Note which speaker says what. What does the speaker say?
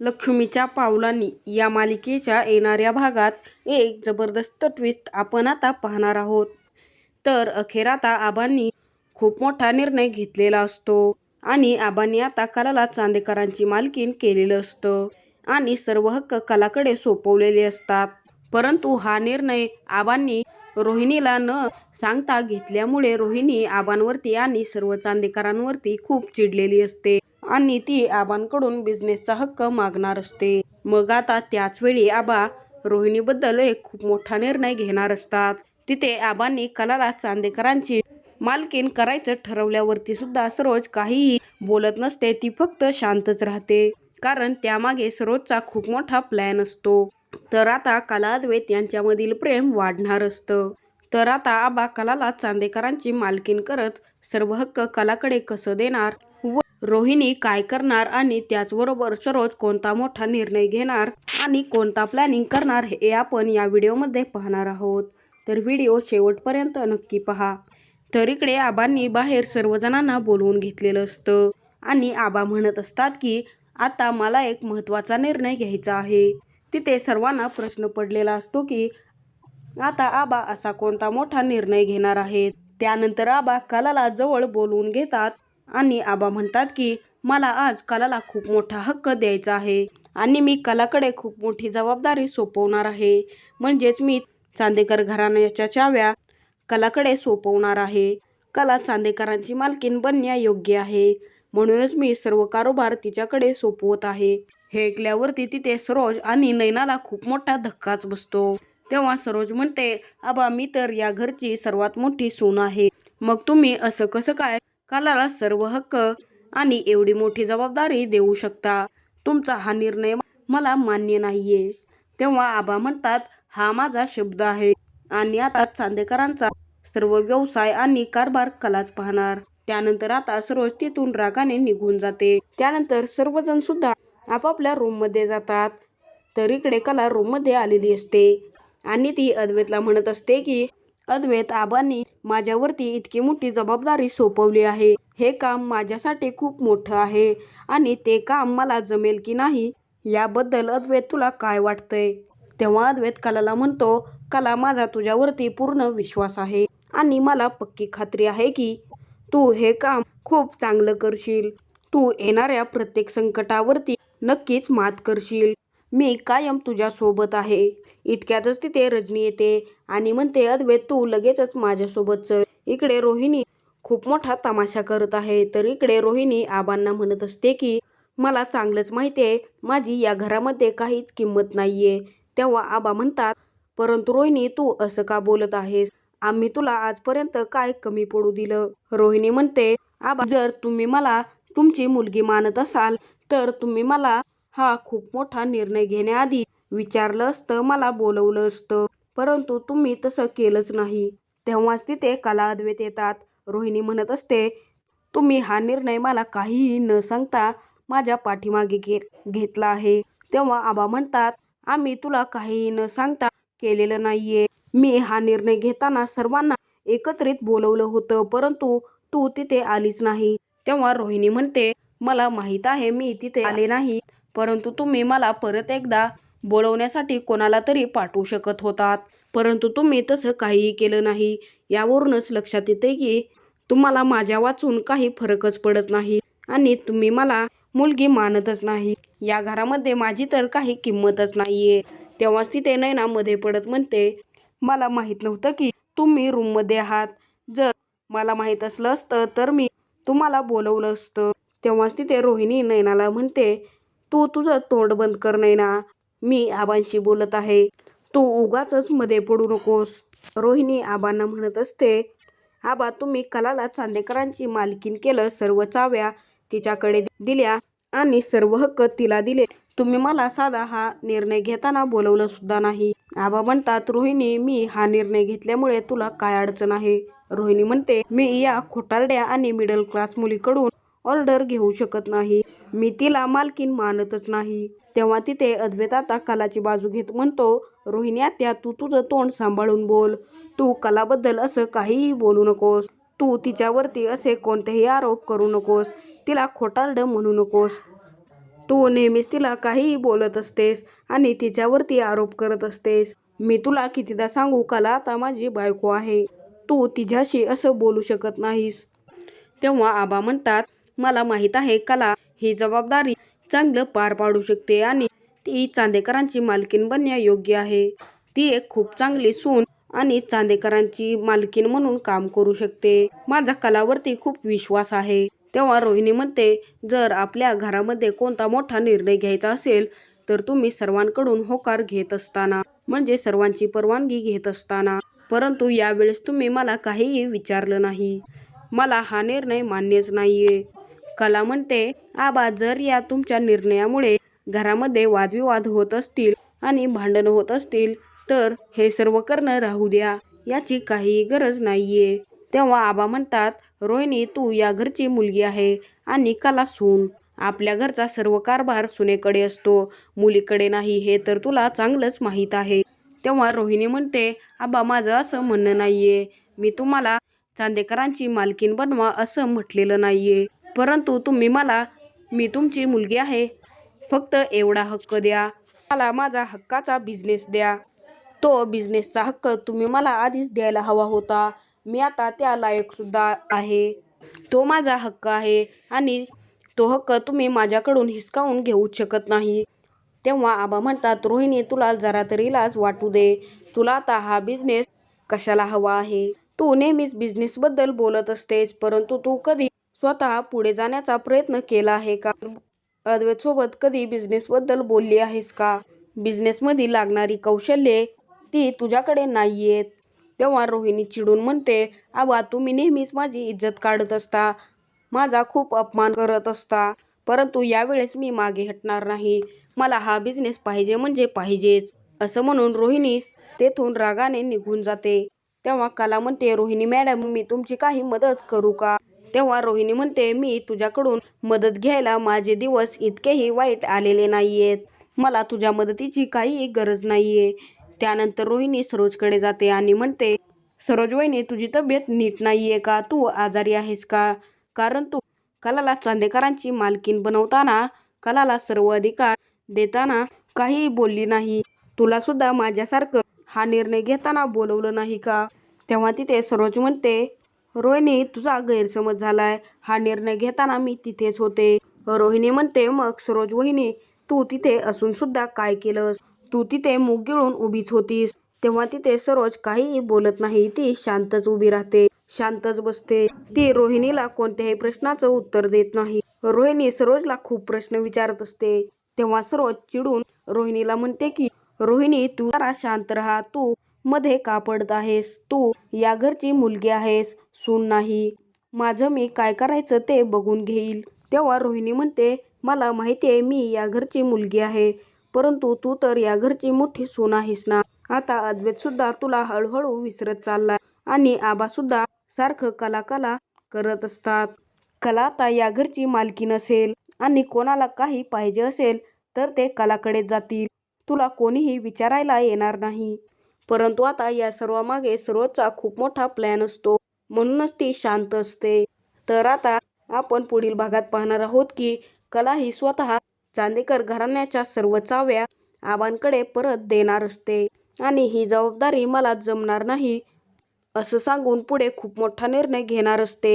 Speaker 1: लक्ष्मीच्या पावलांनी या मालिकेच्या येणाऱ्या भागात एक जबरदस्त ट्विस्ट आपण आता पाहणार आहोत. तर अखेर आता आबांनी खूप मोठा निर्णय घेतलेला असतो आणि आबांनी आता कलाला चांदेकरांची मालकीन केलेलं असतं आणि सर्व हक्क कलाकडे सोपवलेले असतात. परंतु हा निर्णय आबांनी रोहिणीला न सांगता घेतल्यामुळे रोहिणी आबांवरती आणि सर्व चांदेकरांवरती खूप चिडलेली असते. आणि ती आबांकडून बिझनेसचा हक्क मागणार असते. मग आता त्याच वेळी आबा रोहिणीबद्दल एक खूप मोठा निर्णय घेणार असतात. तिथे आबांनी कलाला चांदेकरांची मालकीन करायचं ठरवल्यावरती सुद्धा सरोज काहीही बोलत नसते. ती फक्त शांतच राहते. कारण त्यामागे सरोजचा खूप मोठा प्लॅन असतो. तर आता कला अद्वैत यांच्यामधील प्रेम वाढणार असतं. तर आता आबा कलाला चांदेकरांची मालकीन करत सर्व हक्क कलाकडे कसं देणार? रोहिणी काय करणार आणि त्याचबरोबर सरोज कोणता मोठा निर्णय घेणार आणि कोणता प्लॅनिंग करणार हे आपण या व्हिडिओमध्ये पाहणार आहोत. तर व्हिडिओ शेवटपर्यंत नक्की पहा. तर इकडे आबांनी बाहेर सर्वजणांना बोलवून घेतलेलं असतं आणि आबा म्हणत असतात की आता मला एक महत्त्वाचा निर्णय घ्यायचा आहे. तिथे सर्वांना प्रश्न पडलेला असतो की आता आबा असा कोणता मोठा निर्णय घेणार आहेत? त्यानंतर आबा कलाला जवळ बोलवून घेतात आणि आबा म्हणतात की मला आज कलाला खूप मोठा हक्क द्यायचा आहे आणि मी कलाकडे खूप मोठी जबाबदारी सोपवणार आहे. म्हणजेच मी चांदेकर घराण्याच्या चाव्या कलाकडे सोपवणार आहे. कला चांदेकरांची मालकीन बनण्यायोग्य आहे. म्हणूनच मी सर्व कारोबार तिच्याकडे सोपवत आहे. हे ऐकल्यावरती तिथे सरोज आणि नैनाला खूप मोठा धक्काच बसतो. तेव्हा सरोज म्हणते आबा मी तर या घरची सर्वात मोठी सून आहे. मग तुम्ही असं कसं काय कलाला सर्व हक्क आणि एवढी मोठी जबाबदारी देऊ शकता. तुमचा हा निर्णय मला मान्य नाहीये. तेव्हा आबा म्हणतात हा माझा शब्द आहे. आणि आता चांदेकरांचा सर्व व्यवसाय आणि कारभार कलाच पाहणार. त्यानंतर आता सरोज तिथून रागाने निघून जाते. त्यानंतर सर्वजण सुद्धा आपापल्या रूममध्ये जातात. तर इकडे कला रूममध्ये आलेली असते. आणि ती अद्वैतला म्हणत असते की अद्वैत आबांनी माझ्यावरती इतकी मोठी जबाबदारी सोपवली आहे. हे काम माझ्यासाठी खूप मोठं आहे आणि ते काम मला जमेल की नाही याबद्दल अद्वैत तुला काय वाटतंय? तेव्हा अद्वैत कलाला म्हणतो कला माझा तुझ्यावरती पूर्ण विश्वास आहे आणि मला पक्की खात्री आहे की तू हे काम खूप चांगलं करशील. तू येणाऱ्या प्रत्येक संकटावरती नक्कीच मात करशील. मी कायम तुझ्या सोबत आहे. इतक्यातच तिथे रजनी येते आणि म्हणते अद्वैत तू लगेचच माझ्यासोबत चल. इकडे रोहिणी खूप मोठा तमाशा करत आहे. तर इकडे रोहिणी आबांना म्हणत असते की मला चांगलंच माहिती आहे माझी या घरामध्ये काहीच किंमत नाहीये. तेव्हा आबा म्हणतात परंतु रोहिणी तू असं का बोलत आहेस? आम्ही तुला आजपर्यंत काय कमी पडू दिलं? रोहिणी म्हणते आबा जर तुम्ही मला तुमची मुलगी मानत असाल तर तुम्ही मला हा खूप मोठा निर्णय घेण्याआधी विचारलं असतं मला बोलवलं असतं. परंतु तुम्ही तसं केलंच नाही. तेव्हाच तिथे कला अद्वैत येतात. रोहिणी म्हणत असते तुम्ही हा निर्णय मला काहीही न सांगता माझ्या पाठीमागे घे घेतला आहे. तेव्हा आबा म्हणतात आम्ही तुला काहीही न सांगता केलेलं नाहीये. मी हा निर्णय घेताना सर्वांना एकत्रित बोलवलं होतं परंतु तू तिथे आलीच नाही. तेव्हा रोहिणी म्हणते मला माहीत आहे मी तिथे आले नाही. परंतु तुम्ही मला परत एकदा बोलवण्यासाठी कोणाला तरी पाठवू शकत होतात. परंतु तुम्ही तसं काहीही केलं नाही. यावरूनच लक्षात येते की तुम्हाला माझ्या वाचून काही फरकच पडत नाही आणि तुम्ही मला मुलगी मानतच नाही. या घरामध्ये माझी तर काही किंमतच नाहीये. तेव्हाच तिथे नैना मध्ये पडत म्हणते मला माहीत नव्हतं की तुम्ही रूममध्ये आहात. जर मला माहीत असलं असतं तर मी तुम्हाला बोलवलं असतं. तेव्हाच तिथे रोहिणी नैनाला म्हणते तू तुझं तोंड बंद कर ना मी आबांशी बोलत आहे. तू उगाच मध्ये पडू नकोस. रोहिणी आबांना म्हणत असते आबा तुम्ही कलाला चांदेकरांची मालकीन केलं सर्व चाव्या तिच्याकडे दिल्या आणि सर्व हक्क तिला दिले. तुम्ही मला साधा हा निर्णय घेताना बोलवलं सुद्धा नाही. आबा म्हणतात रोहिणी मी हा निर्णय घेतल्यामुळे तुला काय अडचण आहे? रोहिणी म्हणते मी या खोटारड्या आणि मिडल क्लास मुलीकडून ऑर्डर घेऊ शकत नाही. मी तिला मालकीन मानतच नाही. तेव्हा तिथे अद्वैताता कलाची बाजू घेत म्हणतो रोहिणी आत्या तू तुझं तोंड सांभाळून बोल. तू कलाबद्दल असं काहीही बोलू नकोस. तू तिच्यावरती असे कोणतेही आरोप करू नकोस. तिला खोटारड म्हणू नकोस. तू नेहमीच तिला काहीही बोलत असतेस आणि तिच्यावरती आरोप करत असतेस. मी तुला कितीदा सांगू कला आता माझी बायको आहे. तू तिच्याशी असं बोलू शकत नाहीस. तेव्हा आबा म्हणतात मला माहीत आहे कला ही जबाबदारी चांगलं पार पाडू शकते आणि ती चांदेकरांची मालकीन बनण्या योग्य आहे. ती एक खूप चांगली सून आणि चांदेकरांची मालकीन म्हणून काम करू शकते. माझा कलावरती खूप विश्वास आहे. तेव्हा रोहिणी म्हणते जर आपल्या घरामध्ये कोणता मोठा निर्णय घ्यायचा असेल तर तुम्ही सर्वांकडून होकार घेत असताना म्हणजे सर्वांची परवानगी घेत असताना. परंतु यावेळेस तुम्ही मला काहीही विचारलं नाही. मला हा निर्णय मान्यच नाहीये. कला म्हणते आबा जर या तुमच्या निर्णयामुळे घरामध्ये वादविवाद होत असतील आणि भांडणं होत असतील तर हे सर्व करणं राहू द्या. याची काहीही गरज नाहीये. तेव्हा आबा म्हणतात रोहिणी तू या घरची मुलगी आहे आणि कला सून. आपल्या घरचा सर्व कारभार सुनेकडे असतो. मुलीकडे नाही हे तर तुला चांगलंच माहीत आहे. तेव्हा रोहिणी म्हणते आबा माझं असं म्हणणं नाहीये. मी तुम्हाला चांदेकरांची मालकीन बनवा असं म्हटलेलं नाहीये. परंतु तुम्ही मला मी तुमची मुलगी आहे. फक्त एवढा हक्क द्या. मला माझा हक्काचा बिझनेस द्या. तो बिझनेसचा हक्क तुम्ही मला आधीच द्यायला हवा होता. मी आता त्या लायकसुद्धा आहे. तो माझा हक्क आहे आणि तो हक्क तुम्ही माझ्याकडून हिसकावून घेऊ शकत नाही. तेव्हा आबा म्हणतात रोहिणी तुला जरा तरी लाज वाटू दे. तुला आता हा बिझनेस कशाला हवा आहे? तू नेहमीच बिझनेसबद्दल बोलत असतेस परंतु तू कधी स्वतः पुढे जाण्याचा प्रयत्न केला आहे का? अद्वैतसोबत कधी बिझनेसबद्दल बोलली आहेस का? बिझनेसमध्ये लागणारी कौशल्ये ती तुझ्याकडे नाही आहेत तेव्हा रोहिणी चिडून म्हणते आबा तुम्ही नेहमीच माझी इज्जत काढत असता. माझा खूप अपमान करत असता. परंतु यावेळेस मी मागे हटणार नाही. मला हा बिझनेस पाहिजे म्हणजे पाहिजेच. असं म्हणून रोहिणी तेथून रागाने निघून जाते. तेव्हा कला म्हणते रोहिणी मॅडम मी तुमची काही मदत करू का? तेव्हा रोहिणी म्हणते मी तुझ्याकडून मदत घ्यायला माझे दिवस इतकेही वाईट आलेले नाहीयेत. मला तुझ्या मदतीची काही गरज नाहीये. त्यानंतर रोहिणी सरोजकडे जाते आणि म्हणते सरोज वहिनी तुझी तब्येत नीट नाहीये का? तू आजारी आहेस का? कारण तू कलाला चांदेकरांची मालकीन बनवताना कलाला सर्व अधिकार देताना काहीही बोलली नाही. तुला सुद्धा माझ्यासारखं हा निर्णय घेताना बोलवलं नाही का? तेव्हा तिथे सरोज म्हणते रोहिणी तुझा गैरसमज झालाय. हा निर्णय घेताना मी तिथेच होते. रोहिणी म्हणते मग सरोज वहिनी तू तिथे असून सुद्धा काय केलंस? तू तिथे मूग गिळून उभीच होतीस. तेव्हा तिथे सरोज काहीही बोलत नाही. ती शांतच उभी राहते शांतच बसते. ती रोहिणीला कोणत्याही प्रश्नाचं उत्तर देत नाही. रोहिणी सरोजला खूप प्रश्न विचारत असते. तेव्हा सरोज चिडून रोहिणीला म्हणते की रोहिणी तू जरा शांत राहा. तू मध्ये का पडत आहेस? तू या घरची मुलगी आहेस. सून नाही. माझं मी काय करायचं ते बघून घेईल. तेव्हा रोहिणी म्हणते मला माहिती आहे मी या घरची मुलगी आहे. परंतु तू तर या घरची मोठी सून आहेस ना. आता अद्वैत सुद्धा तुला हळूहळू विसरत चालला आणि आबा सुद्धा सारखं कला कला करत असतात. कला आता या घरची मालकी नसेल आणि कोणाला काही पाहिजे असेल तर ते कलाकडे जातील. तुला कोणीही विचारायला येणार नाही. परंतु आता या सर्वामागे सर्वचा खूप मोठा प्लॅन असतो. म्हणूनच ती शांत असते. तर आता आपण पुढील भागात पाहणार आहोत की कला ही स्वतः चांदेकर घराण्याच्या सर्व चाव्या आबांकडे परत देणार असते. आणि ही जबाबदारी मला जमणार नाही असं सांगून पुढे खूप मोठा निर्णय घेणार असते.